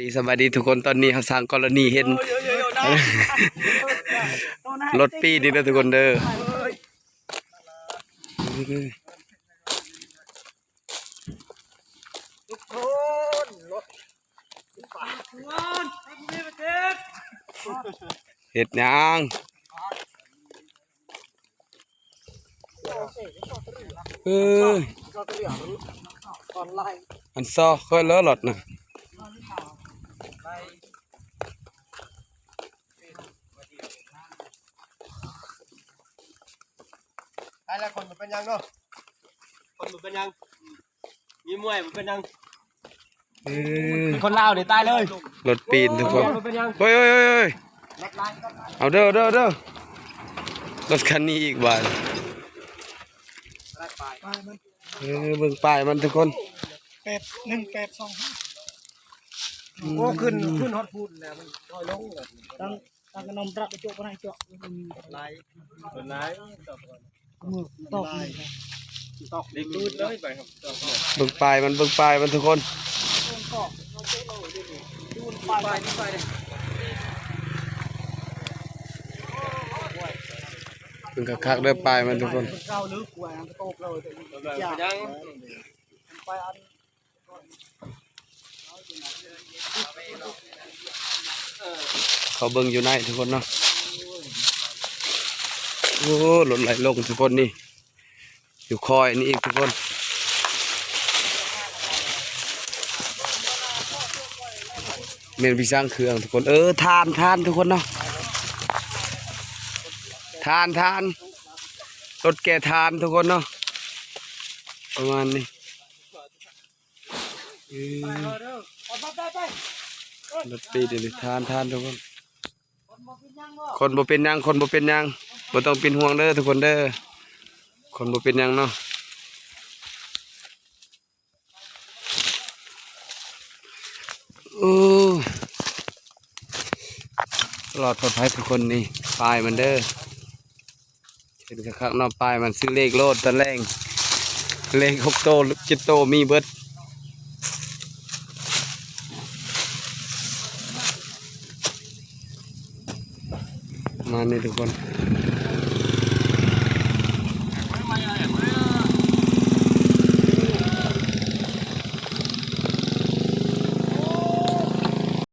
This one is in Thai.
ดีสวัสดีทุกคนตอนนี้เขาสร้างกรณีเห็นรถปีนี่นะทุกคนเด้อทุกคนรถปี๊ดเห็ดยังเอ้ออันซอค่อยเลอะหลอดนะ ไอ้ละคนมันเป็นยังเนาะ คนมันเป็นยัง มีมวยมันเป็นยังเอ้ยคนลาวเนี่ตายเลยรถปีนทุกคนเฮ้ยเฮ้ยเฮ้ยเอาเด้อเด้อเด้อรถคันนี้อีกบาทรัดปลายปมันเออเบิ่งป้ายมันทุกคนแปดหนึ่งแปดสองห้า โอ้ขึ้นขึ้นฮอตพูดแล้วมันน้อยลงเลยตั้งตั้งกระนมรักกระจกก็ได้เจาะลายลายมือตอกตอกดิ้งรูดเลยไปครับตอกเบิ่งป้ายมันเบิ่งป้ายมันทุกคนไปไปเบิ่งคักๆเด้อป้ายมันทุกคนเก้าลึกกว่าโตกเลยยังไปอัน เขาเบิ่งอยู่ในทุกคนเนาะโอ้รถไหลลงทุกคนนี่ อยู่คอยนี่อีกทุกคนเมนพิสร้างเครื่องทุกคนเออทานทานทุกคนเนาะทานทานรถแกทานทุกคนเนาะประมาณนี้รถปีเดี๋ยวทานทานทุกคน คนบ่เป็นยังคนบ่เป็นยังบ่ต้องเป็นห่วงเด้อทุกคนเด้อคนบ่เป็นยังเนาะโอ้ปลอดปลอดภัยทุกคนนี่ป้ายมันเด้อเห็นคักๆเนาะป้ายมันซื้อเลขโลดตะแรงเลขหกโตเจ็ดโตมีเบิด มานี่ทุกคน